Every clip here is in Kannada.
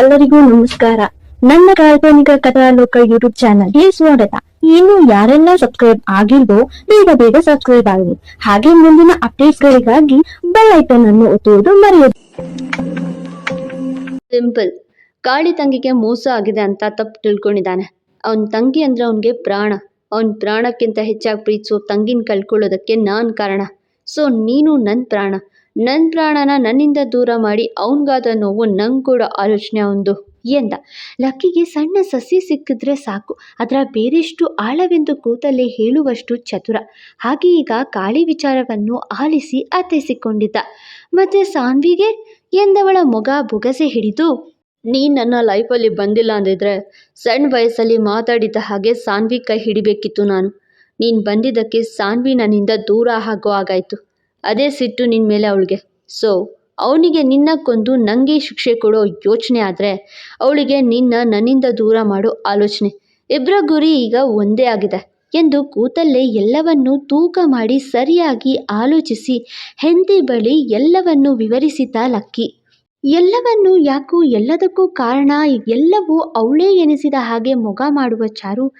ಎಲ್ಲರಿಗೂ ನಮಸ್ಕಾರ. ನನ್ನ ಕಾಲ್ಪನಿಕ ಕಥಾಲೋಕ ಯೂಟ್ಯೂಬ್ ಚಾನಲ್ಗೆ ಸ್ವಾಗತ ಇನ್ನು ಯಾರೆಲ್ಲ ಸಬ್ಸ್ಕ್ರೈಬ್ ಆಗಿಲ್ವೋ, ಬೇಗ ಬೇಗ ಸಬ್ಸ್ಕ್ರೈಬ್ ಆಗಿ ಹಾಗೆ ಮುಂದಿನ ಅಪ್ಡೇಟ್ ಗಳಿಗಾಗಿ ಬೆಲ್ ಐಕನ್ ಅನ್ನು ಒತ್ತುವುದು ಮರೆಯದು. ಸಿಂಪಲ್. ಕಾಳಿ ತಂಗಿಗೆ ಮೋಸ ಆಗಿದೆ ಅಂತ ತಪ್ಪು ತಿಳ್ಕೊಂಡಿದ್ದಾನೆ. ಅವನ್ ತಂಗಿ ಅಂದ್ರೆ ಅವನಿಗೆ ಪ್ರಾಣ. ಅವನ್ ಪ್ರಾಣಕ್ಕಿಂತ ಹೆಚ್ಚಾಗಿ ಪ್ರೀತಿಸೋ ತಂಗಿನ ಕಳ್ಕೊಳ್ಳೋದಕ್ಕೆ ನಾನು ಕಾರಣ. ಸೊ ನೀನು ನನ್ನ ಪ್ರಾಣ. ನನ್ನ ಪ್ರಾಣನ ನನ್ನಿಂದ ದೂರ ಮಾಡಿ ಅವನಿಗಾದ ನೋವು ನಂಗೆ ಕೂಡ ಆಲೋಚನೆ ಅವನದು ಎಂದ. ಲಕ್ಕಿಗೆ ಸಣ್ಣ ಸಸಿ ಸಿಕ್ಕಿದ್ರೆ ಸಾಕು. ಅದರ ಬೇರೆಷ್ಟು ಆಳವೆಂದು ಕೂತಲ್ಲೇ ಹೇಳುವಷ್ಟು ಚತುರ. ಹಾಗೆ ಈಗ ಕಾಳಿ ವಿಚಾರವನ್ನು ಆಲಿಸಿ ಅರ್ಥೈಸಿಕೊಂಡಿದ್ದ. ಮತ್ತೆ ಸಾನ್ವಿಗೆ? ಎಂದವಳ ಮೊಗ ಬುಗಸೆ ಹಿಡಿದು ನೀನು ನನ್ನ ಲೈಫಲ್ಲಿ ಬಂದಿಲ್ಲ ಅಂದಿದ್ರೆ ಸಣ್ಣ ವಯಸ್ಸಲ್ಲಿ ಮಾತಾಡಿದ ಹಾಗೆ ಸಾನ್ವಿ ಕೈ ಹಿಡಿಬೇಕಿತ್ತು ನಾನು. ನೀನು ಬಂದಿದ್ದಕ್ಕೆ ಸಾನ್ವಿ ನನ್ನಿಂದ ದೂರ ಆಗೋ ಆಗಾಯಿತು ಅದೇ ಸಿಟ್ಟು ನಿನ್ನ ಮೇಲೆ ಅವಳಿಗೆ. ಸೊ, ಅವನಿಗೆ ನಿನ್ನ ಕೊಂದು ನನಗೆ ಶಿಕ್ಷೆ ಕೊಡೋ ಯೋಚನೆ ಆದರೆ ಅವಳಿಗೆ ನಿನ್ನ ನನ್ನಿಂದ ದೂರ ಮಾಡೋ ಆಲೋಚನೆ. ಇಬ್ಬರ ಗುರಿ ಈಗ ಒಂದೇ ಆಗಿದೆ ಎಂದು ಕೂತಲ್ಲೇ ಎಲ್ಲವನ್ನೂ ತೂಕ ಮಾಡಿ ಸರಿಯಾಗಿ ಆಲೋಚಿಸಿ ಹೆಂಡತಿ ಬಳಿ ಎಲ್ಲವನ್ನೂ ವಿವರಿಸಿದ ಲಕ್ಕಿ. ಎಲ್ಲವನ್ನು ಯಾಕೋ ಎಲ್ಲದಕ್ಕೂ ಕಾರಣ ಎಲ್ಲವೂ ಅವಳೇ ಎನಿಸಿದ ಹಾಗೆ ಮೊಗ ಮಾಡುವ ಚಾರು,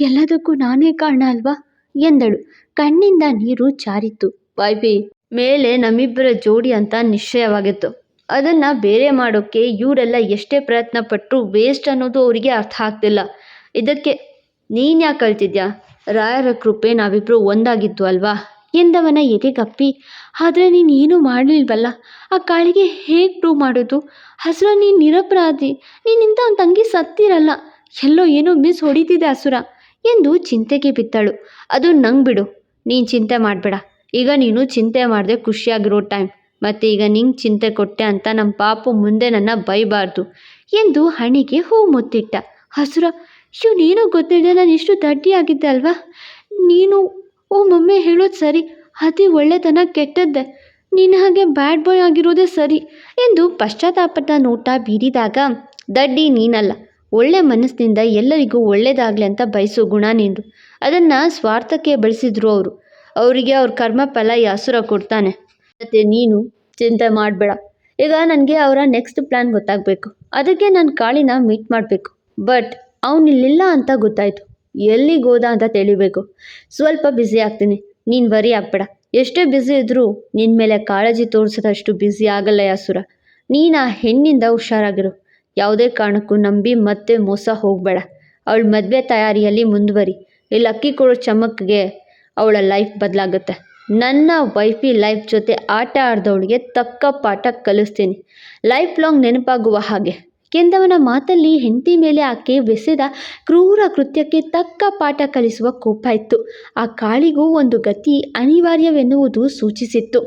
ಎಲ್ಲದಕ್ಕೂ ನಾನೇ ಕಾರಣ ಅಲ್ವಾ? ಎಂದಳು. ಕಣ್ಣಿಂದ ನೀರು ಜಾರಿತ್ತು. ವೈಫಿ ಮೇಲೆ ನಮ್ಮಿಬ್ಬರ ಜೋಡಿ ಅಂತ ನಿಶ್ಚಯವಾಗಿತ್ತು. ಅದನ್ನು ಬೇರೆ ಮಾಡೋಕ್ಕೆ ಇವರೆಲ್ಲ ಎಷ್ಟೇ ಪ್ರಯತ್ನ ಪಟ್ಟರು ವೇಸ್ಟ್ ಅನ್ನೋದು ಅವರಿಗೆ ಅರ್ಥ ಆಗ್ತಿಲ್ಲ. ಇದಕ್ಕೆ ನೀನು ಯಾಕೆ ಕಳ್ತಿದ್ಯಾ ರಾಯರ ಕೃಪೆ ನಾವಿಬ್ಬರು ಒಂದಾಗಿತ್ತು ಅಲ್ವಾ? ಎಂದವನ ಎದೆಗಪ್ಪಿ, ಆದರೆ ನೀನು ಏನೂ ಮಾಡಲಿಲ್ವಲ್ಲ? ಆ ಕಾಳಿಗೆ ಹೇಗೆ ಪ್ರೂವ್ ಮಾಡೋದು? ಹಸುರ ನೀನು ನಿರಪರಾಧಿ ನೀನಿಂದ ಅವನ ತಂಗಿ ಸತ್ತಿರಲ್ಲ. ಎಲ್ಲೋ ಏನೋ ಮಿಸ್ ಹೊಡಿತಿದೆ ಹಸುರ ಎಂದು ಚಿಂತೆಗೆ ಬಿತ್ತಳು. ಅದು ನಂಗೆ ಬಿಡು. ನೀನು ಚಿಂತೆ ಮಾಡಬೇಡ. ಈಗ ನೀನು ಚಿಂತೆ ಮಾಡದೆ ಖುಷಿಯಾಗಿರೋ ಟೈಮ್ ಮತ್ತು ಈಗ ನಿಂಗೆ ಚಿಂತೆ ಕೊಟ್ಟೆ ಅಂತ ನಮ್ಮ ಪಾಪು ಮುಂದೆ ನನ್ನ ಬೈಬಾರ್ದು ಎಂದು ಹಣಿಗೆ ಹೂ ಮುತ್ತಿಟ್ಟ. ಹಸುರ ನೀನು ಗೊತ್ತಿಲ್ಲ ನಾನು ಇಷ್ಟು ದಡ್ಡಿ ಆಗಿದ್ದೆ ಅಲ್ವಾ? ನೀನು, ಓ ಮಮ್ಮಿ, ಹೇಳೋದು ಸರಿ. ಅತಿ ಒಳ್ಳೆತನ ಕೆಟ್ಟದ್ದೆ. ನಿನ್ನ ಹಾಗೆ ಬ್ಯಾಡ್ ಬಾಯ್ ಆಗಿರೋದೇ ಸರಿ ಎಂದು ಪಶ್ಚಾತ್ತಾಪದ ನೋಟ ಬೀರಿದಾಗ, ದಡ್ಡಿ ನೀನಲ್ಲ, ಒಳ್ಳೆ ಮನಸ್ಸಿನಿಂದ ಎಲ್ಲರಿಗೂ ಒಳ್ಳೆಯದಾಗಲಿ ಅಂತ ಬಯಸೋ ಗುಣ ನಿಂದು. ಅದನ್ನು ಸ್ವಾರ್ಥಕ್ಕೆ ಬಳಸಿದ್ರು ಅವರು. ಅವರಿಗೆ ಅವ್ರ ಕರ್ಮ ಫಲ ಈ ಹಸುರ ಕೊಡ್ತಾನೆ. ಮತ್ತು ನೀನು ಚಿಂತೆ ಮಾಡಬೇಡ. ಈಗ ನನಗೆ ಅವರ ನೆಕ್ಸ್ಟ್ ಪ್ಲ್ಯಾನ್ ಗೊತ್ತಾಗಬೇಕು. ಅದಕ್ಕೆ ನಾನು ಕಾಳಿನ ಮೀಟ್ ಮಾಡಬೇಕು. ಬಟ್ ಅವನಿಲ್ಲಿಲ್ಲ ಅಂತ ಗೊತ್ತಾಯಿತು. ಎಲ್ಲಿಗೆ ಹೋದ ಅಂತ ತಿಳಿಬೇಕು. ಸ್ವಲ್ಪ ಬ್ಯುಸಿ ಆಗ್ತೀನಿ. ನೀನು ವರಿ ಆಗ್ಬೇಡ. ಎಷ್ಟೇ ಬ್ಯುಸಿ ಇದ್ದರೂ ನಿನ್ನ ಮೇಲೆ ಕಾಳಜಿ ತೋರಿಸೋದಷ್ಟು ಬ್ಯುಸಿ ಆಗಲ್ಲ ಯಾಸುರ. ನೀನು ಆ ಹೆಣ್ಣಿಂದ ಹುಷಾರಾಗಿರು. ಯಾವುದೇ ಕಾರಣಕ್ಕೂ ನಂಬಿ ಮತ್ತೆ ಮೋಸ ಹೋಗಬೇಡ. ಅವಳ ಮದುವೆ ತಯಾರಿಯಲ್ಲಿ ಮುಂದುವರಿ. ಇಲ್ಲಿ ಅಕ್ಕಿ ಕೊಡೋ ಚಮಕ್ಗೆ ಅವಳ ಲೈಫ್ ಬದಲಾಗುತ್ತೆ. ನನ್ನ ವೈಫಿ ಲೈಫ್ ಜೊತೆ ಆಟ ಆಡಿದವಳಿಗೆ ತಕ್ಕ ಪಾಠ ಕಲಿಸ್ತೀನಿ. ಲೈಫ್ ಲಾಂಗ್ ನೆನಪಾಗುವ ಹಾಗೆ. ಕೆಂದವನ ಮಾತಲ್ಲಿ ಹೆಂಡತಿ ಮೇಲೆ ಆಕೆ ಬೆಸೆದ ಕ್ರೂರ ಕೃತ್ಯಕ್ಕೆ ತಕ್ಕ ಪಾಠ ಕಲಿಸುವ ಕೋಪ ಇತ್ತು. ಆ ಕಾಳಿಗೂ ಒಂದು ಗತಿ ಅನಿವಾರ್ಯವೆನ್ನುವುದು ಸೂಚಿಸಿತ್ತು.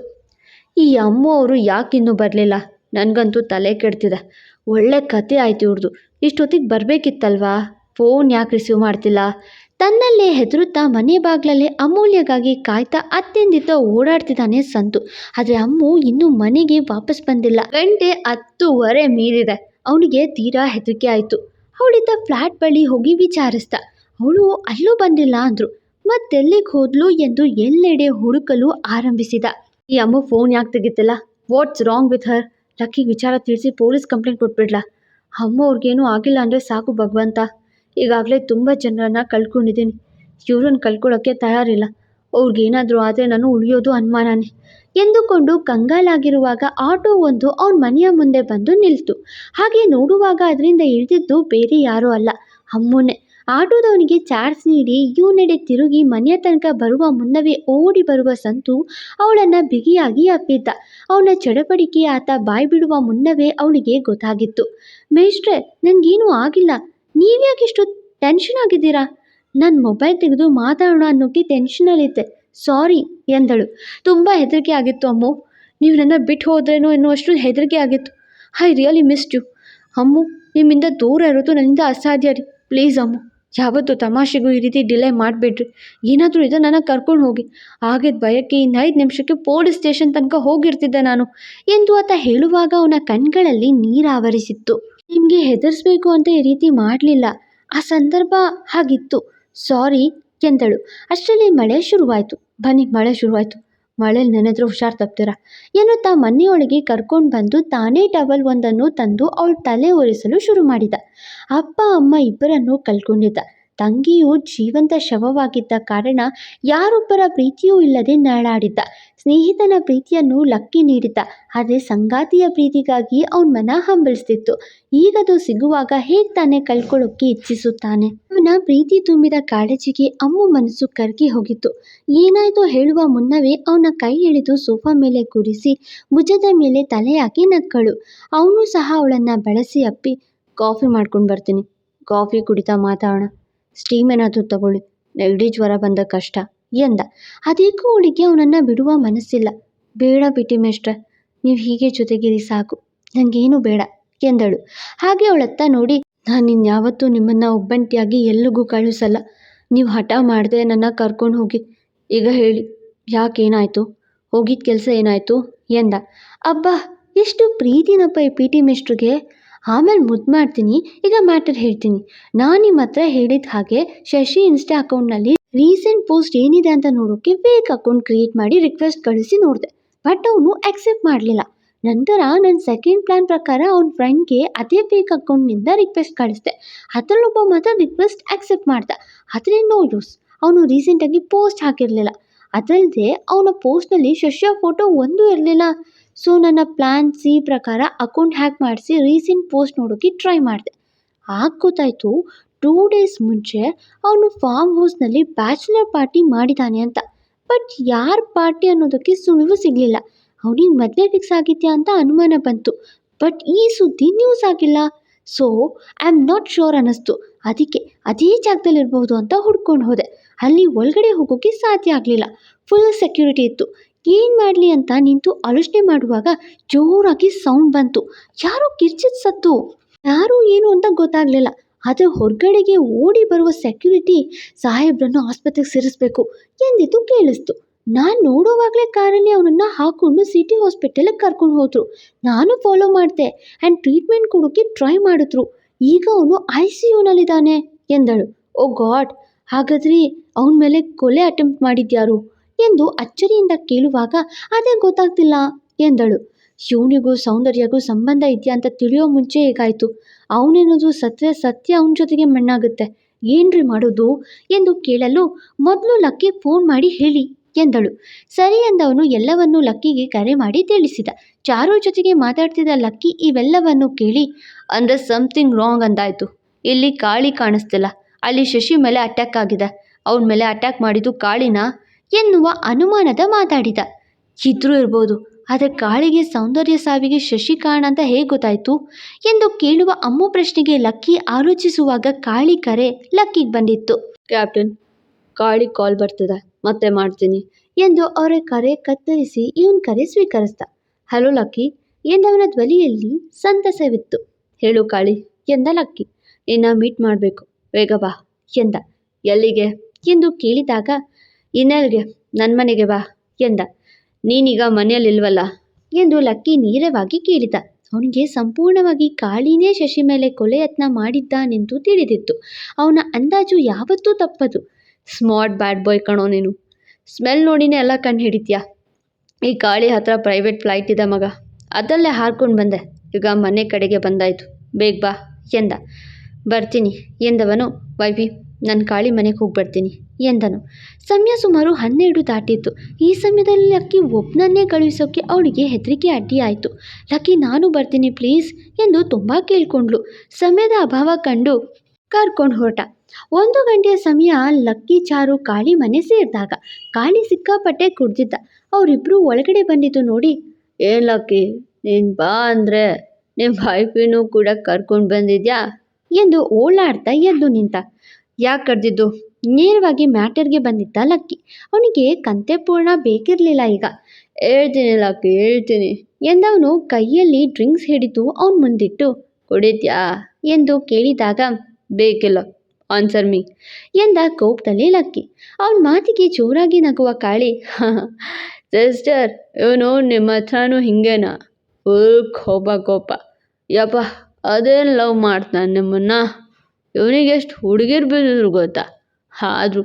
ಈ ಅಮ್ಮ ಅವರು ಯಾಕಿನ್ನೂ ಬರಲಿಲ್ಲ. ನನಗಂತೂ ತಲೆ ಕೆಡ್ತಿದೆ. ಒಳ್ಳೆ ಕತೆ ಆಯ್ತು ಇವ್ರದ್ದು ಇಷ್ಟೊತ್ತಿಗೆ ಬರಬೇಕಿತ್ತಲ್ವಾ? ಫೋನ್ ಯಾಕೆ ರಿಸೀವ್ ಮಾಡ್ತಿಲ್ಲ? ತನ್ನಲ್ಲೇ ಹೆದರುತ್ತಾ ಮನೆ ಬಾಗ್ಲಲ್ಲೇ ಅಮೂಲ್ಯಗಾಗಿ ಕಾಯ್ತಾ ಅತ್ತೆಂದಿತ್ತ ಓಡಾಡ್ತಿದ್ದಾನೆ ಸಂತು. ಆದರೆ ಅಮ್ಮು ಇನ್ನೂ ಮನೆಗೆ ವಾಪಸ್ ಬಂದಿಲ್ಲ. ಗಂಟೆ ಹತ್ತುವರೆ ಮೀರಿದೆ. ಅವನಿಗೆ ತೀರಾ ಹೆದರಿಕೆ ಆಯಿತು. ಅವಳಿದ್ದ ಫ್ಲ್ಯಾಟ್ ಬಳಿ ಹೋಗಿ ವಿಚಾರಿಸ್ದ. ಅವಳು ಅಲ್ಲೂ ಬಂದಿಲ್ಲ ಅಂದರು. ಮತ್ತೆಲ್ಲಿಗೆ ಹೋದ್ಲು ಎಂದು ಎಲ್ಲೆಡೆ ಹುಡುಕಲು ಆರಂಭಿಸಿದ. ಈ ಅಮ್ಮ ಫೋನ್ ಯಾಕೆ ತೆಗಿತಿಲ್ಲ? What's wrong with her? ಲಕ್ಕಿಗೆ ವಿಚಾರ ತಿಳಿಸಿ ಪೊಲೀಸ್ ಕಂಪ್ಲೇಂಟ್ ಕೊಟ್ಬಿಡ್ಲಾ? ಅಮ್ಮ ಅವ್ರಿಗೇನೂ ಆಗಿಲ್ಲ ಅಂದರೆ ಸಾಕು ಭಗವಂತ. ಈಗಾಗಲೇ ತುಂಬ ಜನರನ್ನ ಕಳ್ಕೊಂಡಿದ್ದೀನಿ. ಇವ್ರನ್ನ ಕಳ್ಕೊಳ್ಳೋಕ್ಕೆ ತಯಾರಿಲ್ಲ. ಅವ್ರಿಗೇನಾದರೂ ಆದರೆ ನಾನು ಉಳಿಯೋದು ಅನುಮಾನನೇ. ಎಂದುಕೊಂಡು ಕಂಗಾಲಾಗಿರುವಾಗ ಆಟೋ ಒಂದು ಅವ್ನ ಮನೆಯ ಮುಂದೆ ಬಂದು ನಿಲ್ತು. ಹಾಗೆ ನೋಡುವಾಗ ಅದರಿಂದ ಇಳಿದಿದ್ದು ಬೇರೆ ಯಾರೂ ಅಲ್ಲ, ಅಮ್ಮನೇ. ಆಟೋದವನಿಗೆ ಚಾರ್ಜ್ ನೀಡಿ ಇವನೆಡೆ ತಿರುಗಿ ಮನೆಯ ತನಕ ಬರುವ ಮುನ್ನವೇ ಓಡಿ ಬರುವ ಸಂತು ಅವಳನ್ನು ಬಿಗಿಯಾಗಿ ಅಪ್ಪಿದ್ದ ಅವನ ಚಡಪಡಿಕೆ ಆತ ಬಾಯಿ ಬಿಡುವ ಮುನ್ನವೇ ಅವಳಿಗೆ ಗೊತ್ತಾಗಿತ್ತು. ಮೇಷ್ಟ್ರೆ, ನನಗೇನೂ ಆಗಿಲ್ಲ. ನೀವ್ಯಾಕೆ ಇಷ್ಟು ಟೆನ್ಷನ್ ಆಗಿದ್ದೀರಾ? ನನ್ನ ಮೊಬೈಲ್ ತೆಗೆದು ಮಾತಾಡೋಣ ಅನ್ನೋಕ್ಕೆ ಟೆನ್ಷನಲ್ಲಿದ್ದೆ ಸಾರಿ ಎಂದಳು. ತುಂಬ ಹೆದರಿಕೆ ಆಗಿತ್ತು ಅಮ್ಮು. ನೀವು ನನ್ನ ಬಿಟ್ಟು ಹೋದ್ರೇನೋ ಎನ್ನುವಷ್ಟು ಹೆದರಿಕೆ ಆಗಿತ್ತು. I really missed you Ammu, ನಿಮ್ಮಿಂದ ದೂರ ಇರೋದು ನನ್ನಿಂದ ಅಸಾಧ್ಯ ರೀ. ಪ್ಲೀಸ್ ಅಮ್ಮು, ಯಾವತ್ತೂ ತಮಾಷೆಗೂ ಈ ರೀತಿ ಡಿಲೇ ಮಾಡಿಬಿಡ್ರಿ. ಏನಾದರೂ ಇದು ನನ್ನ ಕರ್ಕೊಂಡು ಹೋಗಿ. ಆಗಿದ್ದ ಭಯಕ್ಕೆ ಐದು ನಿಮಿಷಕ್ಕೆ ಪೊಲೀಸ್ ಸ್ಟೇಷನ್ ತನಕ ಹೋಗಿರ್ತಿದ್ದೆ ನಾನು. ಎಂದು ಆತ ಹೇಳುವಾಗ ಅವನ ಕಣ್ಗಳಲ್ಲಿ ನೀರಾವರಿಸಿತ್ತು. ನಿಮಗೆ ಹೆದರಿಸ್ಬೇಕು ಅಂತ ಈ ರೀತಿ ಮಾಡಲಿಲ್ಲ. ಆ ಸಂದರ್ಭ ಹಾಗಿತ್ತು. ಸಾರಿ, ಎಂದಳು. ಅಷ್ಟರಲ್ಲಿ ಮಳೆ ಶುರುವಾಯಿತು. ಬನ್ನಿ, ಮಳೆ ಶುರುವಾಯಿತು. ಮಳೇಲಿ ನೆನೆದ್ರೆ ಹುಷಾರ್ ತಪ್ತೀರ? ಎನ್ನುತ್ತಾ ಮನೆಯೊಳಗೆ ಕರ್ಕೊಂಡು ಬಂದು ತಾನೇ ಟವಲ್ ಒಂದನ್ನು ತಂದು ಅವಳ ತಲೆ ಒರೆಸಲು ಶುರು ಮಾಡಿದ. ಅಪ್ಪ, ಅಮ್ಮ ಇಬ್ಬರನ್ನು ಕಳ್ಕೊಂಡಿದ್ದ. ತಂಗಿಯು ಜೀವಂತ ಶವವಾಗಿದ್ದ ಕಾರಣ ಯಾರೊಬ್ಬರ ಪ್ರೀತಿಯೂ ಇಲ್ಲದೆ ನರಳಾಡಿದ್ದ. ಸ್ನೇಹಿತನ ಪ್ರೀತಿಯನ್ನು ಲಕ್ಕಿ ನೀಡಿದ್ದ. ಆದರೆ ಸಂಗಾತಿಯ ಪ್ರೀತಿಗಾಗಿ ಅವನ ಮನ ಹಂಬಲಿಸ್ತಿತ್ತು. ಈಗದು ಸಿಗುವಾಗ ಹೇಗೆ ತಾನೇ ಕಳ್ಕೊಳ್ಳೋಕ್ಕೆ ಇಚ್ಛಿಸುತ್ತಾನೆ? ಅವನ ಪ್ರೀತಿ ತುಂಬಿದ ಕಾಳಜಿಗೆ ಅಮ್ಮು ಮನಸ್ಸು ಕರಗಿ ಹೋಗಿತ್ತು. ಏನಾಯಿತು ಹೇಳುವ ಮುನ್ನವೇ ಅವನ ಕೈ ಎಳೆದು ಸೋಫಾ ಮೇಲೆ ಕೂರಿಸಿ ಭುಜದ ಮೇಲೆ ತಲೆ ಹಾಕಿ ನಕ್ಕಳು. ಅವನು ಸಹ ಅವಳನ್ನು ಬಳಸಿ ಅಪ್ಪಿ, ಕಾಫಿ ಮಾಡ್ಕೊಂಡು ಬರ್ತೀನಿ. ಕಾಫಿ ಕುಡಿತಾ ಮಾತಾಡೋಣ. ಸ್ಟೀಮ್ ಏನಾದರೂ ತಗೊಳ್ಳಿ. ನೆಗಡಿ ಜ್ವರ ಬಂದ ಕಷ್ಟ, ಎಂದ. ಅದೇಕೋ ಅವಳಿಗೆ ಅವನನ್ನು ಬಿಡುವ ಮನಸ್ಸಿಲ್ಲ. ಬೇಡ ಬಿಟ್ಟಿ ಮೇಷ್ಟ್ರೆ, ನೀವು ಹೀಗೆ ಜೊತೆಗಿರಿ ಸಾಕು. ನನಗೇನು ಬೇಡ, ಎಂದಳು. ಹಾಗೆ ಅವಳತ್ತ ನೋಡಿ, ನಾನು ಇನ್ಯಾವತ್ತೂ ನಿಮ್ಮನ್ನು ಒಬ್ಬಂಟಿಯಾಗಿ ಎಲ್ಲಿಗೂ ಕಳಿಸಲ್ಲ. ನೀವು ಹಠ ಮಾಡದೆ ನನ್ನ ಕರ್ಕೊಂಡು ಹೋಗಿ. ಈಗ ಹೇಳಿ, ಯಾಕೇನಾಯಿತು? ಹೋಗಿದ್ದ ಕೆಲಸ ಏನಾಯಿತು? ಎಂದ. ಅಬ್ಬಾ, ಎಷ್ಟು ಪ್ರೀತಿನಪ್ಪ ಈ ಪಿ ಟಿ ಮಿಸ್ಟ್ರಿಗೆ ಆಮೇಲೆ ಮುದ್ದು ಮಾಡ್ತೀನಿ. ಈಗ ಮ್ಯಾಟರ್ ಹೇಳ್ತೀನಿ. ನಾನು ನಿಮ್ಮ ಹತ್ರ ಹೇಳಿದ ಹಾಗೆ ಶಶಿ ಇನ್ಸ್ಟಾ ಅಕೌಂಟ್ನಲ್ಲಿ ರೀಸೆಂಟ್ ಪೋಸ್ಟ್ ಏನಿದೆ ಅಂತ ನೋಡೋಕ್ಕೆ ಫೇಕ್ ಅಕೌಂಟ್ ಕ್ರಿಯೇಟ್ ಮಾಡಿ ರಿಕ್ವೆಸ್ಟ್ ಕಳಿಸಿ ನೋಡಿದೆ. ಬಟ್ ಅವನು ಆಕ್ಸೆಪ್ಟ್ ಮಾಡಲಿಲ್ಲ. ನಂತರ ನನ್ನ ಸೆಕೆಂಡ್ ಪ್ಲ್ಯಾನ್ ಪ್ರಕಾರ ಅವ್ನ ಫ್ರೆಂಡ್ಗೆ ಅದೇ ಫೇಕ್ ಅಕೌಂಟ್ನಿಂದ ರಿಕ್ವೆಸ್ಟ್ ಕಳಿಸ್ದೆ. ಅದರಲ್ಲೊಬ್ಬ ಮಾತ್ರ ರಿಕ್ವೆಸ್ಟ್ ಆಕ್ಸೆಪ್ಟ್ ಮಾಡ್ದ. ಆದರೆ ನೋ ಯೂಸ್. ಅವನು ರೀಸೆಂಟಾಗಿ ಪೋಸ್ಟ್ ಹಾಕಿರಲಿಲ್ಲ. ಅದಲ್ಲದೆ ಅವನ ಪೋಸ್ಟ್ನಲ್ಲಿ ಶಶಿಯ ಫೋಟೋ ಒಂದೂ ಇರಲಿಲ್ಲ. ಸೊ ನನ್ನ ಪ್ಲ್ಯಾನ್ ಸಿ ಪ್ರಕಾರ ಅಕೌಂಟ್ ಹ್ಯಾಕ್ ಮಾಡಿಸಿ ರೀಸೆಂಟ್ ಪೋಸ್ಟ್ ನೋಡೋಕ್ಕೆ ಟ್ರೈ ಮಾಡಿದೆ. ಆಗ ಗೊತ್ತಾಯಿತು ಟೂ ಡೇಸ್ ಮುಂಚೆ ಅವನು ಫಾರ್ಮ್ ಹೌಸ್ನಲ್ಲಿ ಬ್ಯಾಚುಲರ್ ಪಾರ್ಟಿ ಮಾಡಿದ್ದಾನೆ ಅಂತ. ಬಟ್ ಯಾರ ಪಾರ್ಟಿ ಅನ್ನೋದಕ್ಕೆ ಸುಳಿವು ಸಿಗಲಿಲ್ಲ. ಅವನಿಗೆ ಮದುವೆ ಫಿಕ್ಸ್ ಆಗಿದೆಯಾ ಅಂತ ಅನುಮಾನ ಬಂತು. ಬಟ್ ಈ ಸುದ್ದಿ ನ್ಯೂಸ್ ಆಗಿಲ್ಲ. So I am not sure ಅನ್ನಿಸ್ತು. ಅದಕ್ಕೆ ಅದೇ ಜಾಗದಲ್ಲಿ ಇರ್ಬೋದು ಅಂತ ಹುಡ್ಕೊಂಡು ಹೋದೆ. ಅಲ್ಲಿ ಒಳಗಡೆ ಹೋಗೋಕ್ಕೆ ಸಾಧ್ಯ ಆಗಲಿಲ್ಲ. ಫುಲ್ ಸೆಕ್ಯೂರಿಟಿ ಇತ್ತು. ಏನು ಮಾಡಲಿ ಅಂತ ನಿಂತು ಆಲೋಚನೆ ಮಾಡುವಾಗ ಜೋರಾಗಿ ಸೌಂಡ್ ಬಂತು. ಯಾರೋ ಕಿರ್ಚಿದ ಸತ್ತು. ಯಾರು ಏನು ಅಂತ ಗೊತ್ತಾಗಲಿಲ್ಲ. ಆದರೆ ಹೊರಗಡೆಗೆ ಓಡಿ ಬರುವ ಸೆಕ್ಯೂರಿಟಿ ಸಾಹೇಬ್ರನ್ನು ಆಸ್ಪತ್ರೆಗೆ ಸೇರಿಸ್ಬೇಕು ಎಂದಿತು ಕೇಳಿಸ್ತು. ನಾನು ನೋಡುವಾಗಲೇ ಕಾರಲ್ಲಿ ಅವನನ್ನು ಹಾಕೊಂಡು ಸಿಟಿ ಹಾಸ್ಪಿಟಲಿಗೆ ಕರ್ಕೊಂಡು ಹೋದರು. ನಾನು ಫಾಲೋ ಮಾಡಿದೆ ಆ್ಯಂಡ್ ಟ್ರೀಟ್ಮೆಂಟ್ ಕೊಡೋಕ್ಕೆ ಟ್ರೈ ಮಾಡಿದ್ರು. ಈಗ ಅವನು ಐ ಸಿ ಯುನಲ್ಲಿದ್ದಾನೆ ಎಂದಳು. ಓ ಗಾಡ್ ಹಾಗಾದ್ರೆ ಅವನ ಮೇಲೆ ಕೊಲೆ ಅಟೆಂಪ್ಟ್ ಮಾಡಿದ್ಯಾರು? ಎಂದು ಅಚ್ಚರಿಯಿಂದ ಕೇಳುವಾಗ, ಅದೇ ಗೊತ್ತಾಗ್ತಿಲ್ಲ ಎಂದಳು. ಶಿವನಿಗೂ ಸೌಂದರ್ಯಗೂ ಸಂಬಂಧ ಇದೆಯಾ ಅಂತ ತಿಳಿಯೋ ಮುಂಚೆ ಹೇಗಾಯಿತು? ಅವನೇನೋದು ಸತ್ಯ ಸತ್ಯ ಅವನ ಜೊತೆಗೆ ಮಣ್ಣಾಗುತ್ತೆ. ಏನ್ರಿ ಮಾಡೋದು? ಎಂದು ಕೇಳಲು ಮೊದಲು ಲಕ್ಕಿ ಫೋನ್ ಮಾಡಿ ಹೇಳಿ ಎಂದಳು. ಸರಿ ಎಂದವನು ಎಲ್ಲವನ್ನೂ ಲಕ್ಕಿಗೆ ಕರೆ ಮಾಡಿ ತಿಳಿಸಿದ. ಚಾರು ಜೊತೆಗೆ ಮಾತಾಡ್ತಿದ್ದ ಲಕ್ಕಿ ಇವೆಲ್ಲವನ್ನು ಕೇಳಿ, ಅಂದ್ರೆ ಸಮಥಿಂಗ್ ರಾಂಗ್ ಅಂದಾಯ್ತು. ಇಲ್ಲಿ ಕಾಳಿ ಕಾಣಿಸ್ತಿಲ್ಲ. ಅಲ್ಲಿ ಶಶಿ ಮೇಲೆ ಅಟ್ಯಾಕ್ ಆಗಿದೆ. ಅವನ ಮೇಲೆ ಅಟ್ಯಾಕ್ ಮಾಡಿದ್ದು ಕಾಳಿನ? ಎನ್ನುವ ಅನುಮಾನದ ಮಾತಾಡಿದ. ಇದ್ರೂ ಇರ್ಬೋದು, ಆದರೆ ಕಾಳಿಗೆ ಸೌಂದರ್ಯ ಸಾವಿಗೆ ಶಶಿಕಾಣ ಅಂತ ಹೇಗೆ ಗೊತ್ತಾಯಿತು? ಎಂದು ಕೇಳುವ ಅಮ್ಮು ಪ್ರಶ್ನೆಗೆ ಲಕ್ಕಿ ಆಲೋಚಿಸುವಾಗ ಕಾಳಿ ಕರೆ ಲಕ್ಕಿಗೆ ಬಂದಿತ್ತು. ಕ್ಯಾಪ್ಟನ್, ಕಾಳಿ ಕಾಲ್ ಬರ್ತದೆ, ಮತ್ತೆ ಮಾಡ್ತೀನಿ ಎಂದು ಅವರ ಕರೆ ಕತ್ತರಿಸಿ ಇವನ್ ಕರೆ ಸ್ವೀಕರಿಸ್ದ. ಹಲೋ ಲಕ್ಕಿ ಎಂದವನ ಧ್ವನಿಯಲ್ಲಿ ಸಂತಸವಿತ್ತು. ಹೇಳು ಕಾಳಿ ಎಂದ ಲಕ್ಕಿ. ನಿನ್ನ ಮೀಟ್ ಮಾಡಬೇಕು, ಬೇಗ ಬಾ ಎಂದ. ಎಲ್ಲಿಗೆ? ಎಂದು ಕೇಳಿದಾಗ ಇನ್ನೆಲ್ಗೆ ನನ್ನ ಮನೆಗೆ ಬಾ ಎಂದ. ನೀನೀಗ ಮನೆಯಲ್ಲಿಲ್ವಲ್ಲ ಎಂದು ಲಕ್ಕಿ ನೇರವಾಗಿ ಕೇಳಿದ. ಅವನಿಗೆ ಸಂಪೂರ್ಣವಾಗಿ ಕಾಳಿನೇ ಶಶಿ ಮೇಲೆ ಕೊಲೆ ಯತ್ನ ಮಾಡಿದ್ದಾನೆಂದು ತಿಳಿದಿತ್ತು. ಅವನ ಅಂದಾಜು ಯಾವತ್ತೂ ತಪ್ಪದು. ಸ್ಮಾರ್ಟ್ ಬ್ಯಾಡ್ ಬಾಯ್ ಕಣೋ ನೀನು. ಸ್ಮೆಲ್ ನೋಡಿನೇ ಎಲ್ಲ ಕಣ್ಣು ಹಿಡಿತೀಯಾ? ಈ ಕಾಳಿ ಹತ್ರ ಪ್ರೈವೇಟ್ ಫ್ಲೈಟ್ ಇದೆ ಮಗ. ಅದರಲ್ಲೇ ಹಾರ್ಕೊಂಡು ಬಂದೆ. ಈಗ ಮನೆ ಕಡೆಗೆ ಬಂದಾಯಿತು. ಬೇಗ ಬಾ ಎಂದ. ಬರ್ತೀನಿ ಎಂದವನು ವೈಫಿ ನನ್ನ ಕಾಳಿ ಮನೆಗೆ ಹೋಗಿ ಬರ್ತೀನಿ ಎಂದನು. ಸಮಯ ಸುಮಾರು ಹನ್ನೆರಡು ದಾಟಿತ್ತು ಈ ಸಮಯದಲ್ಲಿ ಲಕ್ಕಿ ಒಬ್ಬನನ್ನೇ ಕಳುಹಿಸೋಕ್ಕೆ ಅವಳಿಗೆ ಹೆದರಿಕೆ ಅಡ್ಡಿಯಾಯಿತು. ಲಕ್ಕಿ, ನಾನು ಬರ್ತೀನಿ ಪ್ಲೀಸ್ ಎಂದು ತುಂಬ ಕೇಳ್ಕೊಂಡ್ಳು. ಸಮಯದ ಅಭಾವ ಕಂಡು ಕರ್ಕೊಂಡು ಹೊರಟ. ಒಂದು ಗಂಟೆಯ ಸಮಯ ಲಕ್ಕಿ ಚಾರು ಕಾಳಿ ಮನೆ ಸೇರಿದಾಗ ಕಾಳಿ ಸಿಕ್ಕಾಪಟ್ಟೆ ಕುಡ್ದಿದ್ದ. ಅವರಿಬ್ಬರು ಒಳಗಡೆ ಬಂದಿದ್ದು ನೋಡಿ. ಏ ಲಕ್ಕಿ, ನೀನು ಬಾ ಅಂದರೆ ನಿಮ್ಮ ವೈಫಿನೂ ಕೂಡ ಕರ್ಕೊಂಡು ಬಂದಿದ್ಯಾ? ಎಂದು ಓಲಾಡ್ತಾ ಎದ್ದು ನಿಂತ. ಯಾಕೆ ಕರೆದಿದ್ದು? ನೇರವಾಗಿ ಮ್ಯಾಟರ್ಗೆ ಬಂದಿದ್ದ ಲಕ್ಕಿ. ಅವನಿಗೆ ಕಂತೆ ಪೂರ್ಣ ಬೇಕಿರಲಿಲ್ಲ ಈಗ. ಹೇಳ್ತೀನಿ ಲಕ್ಕಿ, ಹೇಳ್ತೀನಿ ಎಂದವನು ಕೈಯಲ್ಲಿ ಡ್ರಿಂಕ್ಸ್ ಹಿಡಿದು ಅವನ ಮುಂದಿಟ್ಟು, ಕುಡಿತ್ಯಾ? ಎಂದು ಕೇಳಿದಾಗ, ಬೇಕಿಲ್ಲ, ಆನ್ಸರ್ ಮೀ ಎಂದ ಕೋಪದಲ್ಲಿ ಲಕ್ಕಿ. ಅವನ ಮಾತಿಗೆ ಜೋರಾಗಿ ನಗುವ ಕಾಳಿ ಸಿಸ್ಟರ್, ಇವನು ನಿಮ್ಮ ಹತ್ರನೂ ಹಿಂಗೇನಾ? ಫುಲ್ ಕೋಪ ಕೋಪ. ಯಪ್ಪ, ಅದೇನು ಲವ್ ಮಾಡ್ತಾನೆ ನಿಮ್ಮನ್ನ? ಇವನಿಗೆ ಎಷ್ಟು ಹುಡುಗಿರು ಬಿದ್ದಿದ್ರು ಗೊತ್ತಾ? ಆದರೂ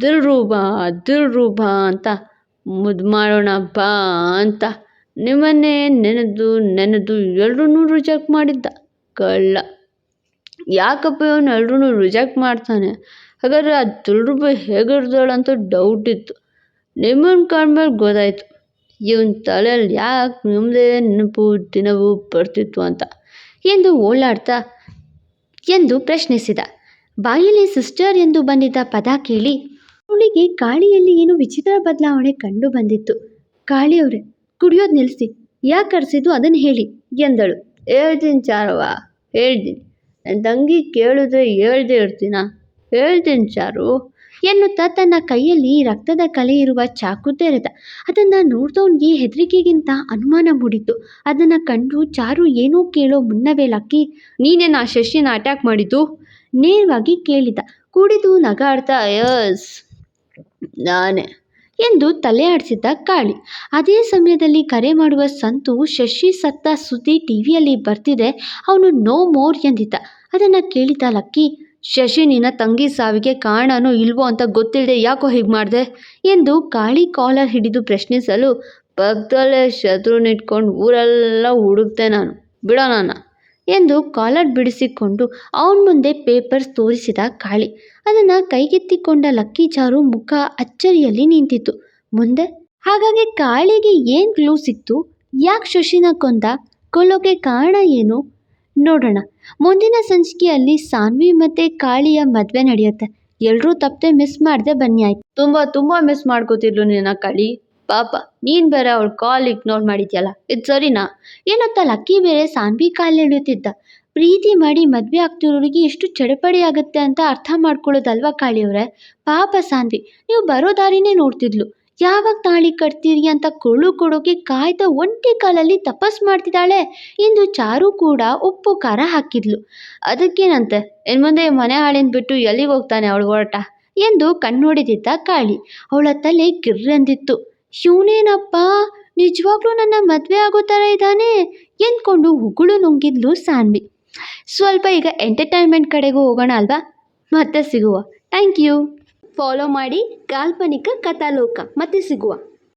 ದಿಲ್ ರೂಬಾ ದಿಲ್ ರೂಬಾ ಅಂತ. ಮುದ್ದು ಮಾಡೋಣ ಬಾ ಅಂತ. ನಿಮ್ಮನ್ನೇ ನೆನೆದು ನೆನೆದು ಎಲ್ರೂ ರಿಜೆಕ್ಟ್ ಮಾಡಿದ್ದ. ಕಳ್ಳ. ಯಾಕಪ್ಪ ಇವನು ಎಲ್ರೂ ರಿಜೆಕ್ಟ್ ಮಾಡ್ತಾನೆ? ಹಾಗಾದ್ರೆ ಆ ದುರ್ಬ ಅಂತ ಡೌಟ್ ಇತ್ತು. ನಿಮ್ಮನ್ನು ಕಂಡ್ಮೇಲೆ ಗೊತ್ತಾಯ್ತು. ಇವನ್ ತಲೆಯಲ್ಲಿ ಯಾಕೆ ನಿಮ್ಮದೇ ನೆನಪು ದಿನವೂ ಬರ್ತಿತ್ತು ಅಂತ. ಎಂದು ಓಲಾಡ್ತಾ ಎಂದು ಪ್ರಶ್ನಿಸಿದ. ಬಾಯಲ್ಲಿ ಸಿಸ್ಟರ್ ಎಂದು ಬಂದಿದ್ದ ಪದ ಕೇಳಿ ಅವಳಿಗೆ ಕಾಳಿಯಲ್ಲಿ ಏನು ವಿಚಿತ್ರ ಬದಲಾವಣೆ ಕಂಡು ಬಂದಿತ್ತು. ಕಾಳಿಯವ್ರೆ ಕುಡಿಯೋದು ನಿಲ್ಲಿಸಿ ಯಾಕೆ ಕರೆಸಿದ್ದು ಅದನ್ನು ಹೇಳಿ ಎಂದಳು. ಹೇಳ್ತೀನಿ ಚಾರವ್ವ, ಹೇಳ್ತೀನಿ. ನನ್ನ ತಂಗಿ ಕೇಳಿದ್ರೆ ಹೇಳ್ದೆ ಇರ್ತೀನ? ಹೇಳ್ತೀನಿ ಚಾರು. ಎನ್ನುತ್ತಾ ತನ್ನ ಕೈಯಲ್ಲಿ ರಕ್ತದ ಕಲೆ ಇರುವ ಚಾಕು ತೆರೆದ. ಅದನ್ನು ನೋಡ್ದವನಿಗೆ ಹೆದರಿಕೆಗಿಂತ ಅನುಮಾನ ಮೂಡಿತು ಅದನ್ನು ಕಂಡು ಚಾರು ಏನೋ ಕೇಳೋ ಮುನ್ನವೇ ಲಕ್ಕಿ, ನೀನೇನು ಆ ಶಶಿನ ಅಟ್ಯಾಕ್ ಮಾಡಿದ್ದು? ನೇರವಾಗಿ ಕೇಳಿದ. ಕುಡಿದು ನಗಾಡ್ತಾ ಯಸ್, ನಾನೇ ಎಂದು ತಲೆ ಆಡಿಸಿದ್ದ ಕಾಳಿ. ಅದೇ ಸಮಯದಲ್ಲಿ ಕರೆ ಮಾಡುವ ಸಂತು ಶಶಿ ಸತ್ತ ಸುದ್ದಿ ಟಿವಿಯಲ್ಲಿ ಬರ್ತಿದೆ. ಅವನು ನೋ ಮೋರ್ ಎಂದಿದ್ದ. ಅದನ್ನು ಕೇಳಿದ ಲಕ್ಕಿ, ಶಶಿ, ನಿನ್ನ ತಂಗಿ ಸಾವಿಗೆ ಕಾರಣನೋ ಇಲ್ವೋ ಅಂತ ಗೊತ್ತಿಲ್ಲದೆ ಯಾಕೋ ಹೀಗೆ ಮಾಡಿದೆ? ಎಂದು ಕಾಳಿ ಕಾಲರ್ ಹಿಡಿದು ಪ್ರಶ್ನಿಸಲು ಪಕ್ಕದಲ್ಲೇ ಶತ್ರುನಿಟ್ಕೊಂಡು ಊರೆಲ್ಲ ಹುಡುಕ್ತೆ ನಾನು. ಬಿಡೋ ನನ್ನ ಎಂದು ಕಾಲರ್ ಬಿಡಿಸಿಕೊಂಡು ಅವನ ಮುಂದೆ ಪೇಪರ್ಸ್ ತೋರಿಸಿದ ಕಾಳಿ. ಅದನ್ನು ಕೈಗೆತ್ತಿಕೊಂಡ ಲಕ್ಕಿ ಚಾರು ಮುಖ ಅಚ್ಚರಿಯಲ್ಲಿ ನಿಂತಿತ್ತು. ಮುಂದೆ, ಹಾಗಾಗಿ ಕಾಳಿಗೆ ಏನು ಕ್ಲೂ ಸಿಕ್ತು? ಯಾಕೆ ಶಶಿನ ಕೊಂದ? ಕೊಲ್ಲೋಕೆ ಕಾರಣ ಏನು? ನೋಡೋಣ. ಮುಂದಿನ ಸಂಚಿಕೆಯಲ್ಲಿ ಸಾನ್ವಿ ಮತ್ತು ಕಾಳಿಯ ಮದುವೆ ನಡೆಯುತ್ತೆ. ಎಲ್ಲರೂ ತಪ್ಪದೆ ಮಿಸ್ ಮಾಡದೆ ಬನ್ನಿ ಆಯ್ತು. ತುಂಬ ತುಂಬ ಮಿಸ್ ಮಾಡ್ಕೋತಿರ್ಲು ನಿನ್ನ ಕಾಳಿ. ಪಾಪ, ನೀನು ಬೇರೆ ಅವ್ಳ ಕಾಲ್ ಇಗ್ನೋರ್ ಮಾಡಿದ್ಯಲ್ಲ, ಇದು ಸರಿನಾ? ಏನತ್ತ ಲಕ್ಕಿ ಬೇರೆ ಸಾನ್ವಿ ಕಾಲ್ ಎಳೆಯುತ್ತಿದ್ದ. ಪ್ರೀತಿ ಮಾಡಿ ಮದುವೆ ಆಗ್ತಿರೋರಿಗೆ ಎಷ್ಟು ಚಡಪಡಿ ಆಗುತ್ತೆ ಅಂತ ಅರ್ಥ ಮಾಡ್ಕೊಳ್ಳೋದಲ್ವಾ ಕಾಳಿಯವ್ರೆ ಪಾಪ ಸಾನ್ವಿ, ನೀವು ಬರೋ ದಾರಿನೇ ನೋಡ್ತಿದ್ಲು. ಯಾವಾಗ ತಾಳಿ ಕಟ್ತೀರಿ ಅಂತ ಕೊಳು ಕೊಡೋಕೆ ಕಾಯ್ದ ಒಂಟಿ ಕಾಲಲ್ಲಿ ತಪಸ್ ಮಾಡ್ತಿದ್ದಾಳೆ. ಎಂದು ಚಾರು ಕೂಡ ಉಪ್ಪು, ಖಾರ ಹಾಕಿದ್ಲು. ಅದಕ್ಕೇನಂತೆ, ಇನ್ ಮುಂದೆ ಮನೆ ಹಾಳಿಂದ ಬಿಟ್ಟು ಎಲ್ಲಿಗೆ ಹೋಗ್ತಾನೆ ಅವಳು ಹೊರಟ ಎಂದು ಕಣ್ಣೊಡೆದಿದ್ದ ಕಾಳಿ. ಅವಳ ತಲೆ ಗಿರ್ರೆಂದಿತ್ತು ಇವನೇನಪ್ಪ ನಿಜವಾಗ್ಲೂ ನನ್ನ ಮದುವೆ ಆಗೋ ಥರ ಇದ್ದಾನೆ ಎಂದ್ಕೊಂಡು ಹುಗುಳು ನುಂಗಿದ್ಲು ಸಾನ್ವಿ. ಸ್ವಲ್ಪ ಈಗ ಎಂಟರ್ಟೈನ್ಮೆಂಟ್ ಕಡೆಗೂ ಹೋಗೋಣ ಅಲ್ವಾ? ಮತ್ತೆ ಸಿಗುವ. ಥ್ಯಾಂಕ್ ಯು ಫಾಲೋ ಮಾಡಿ ಕಾಲ್ಪನಿಕ ಕಥಾಲೋಕ. ಮತ್ತೆ ಸಿಗುವ.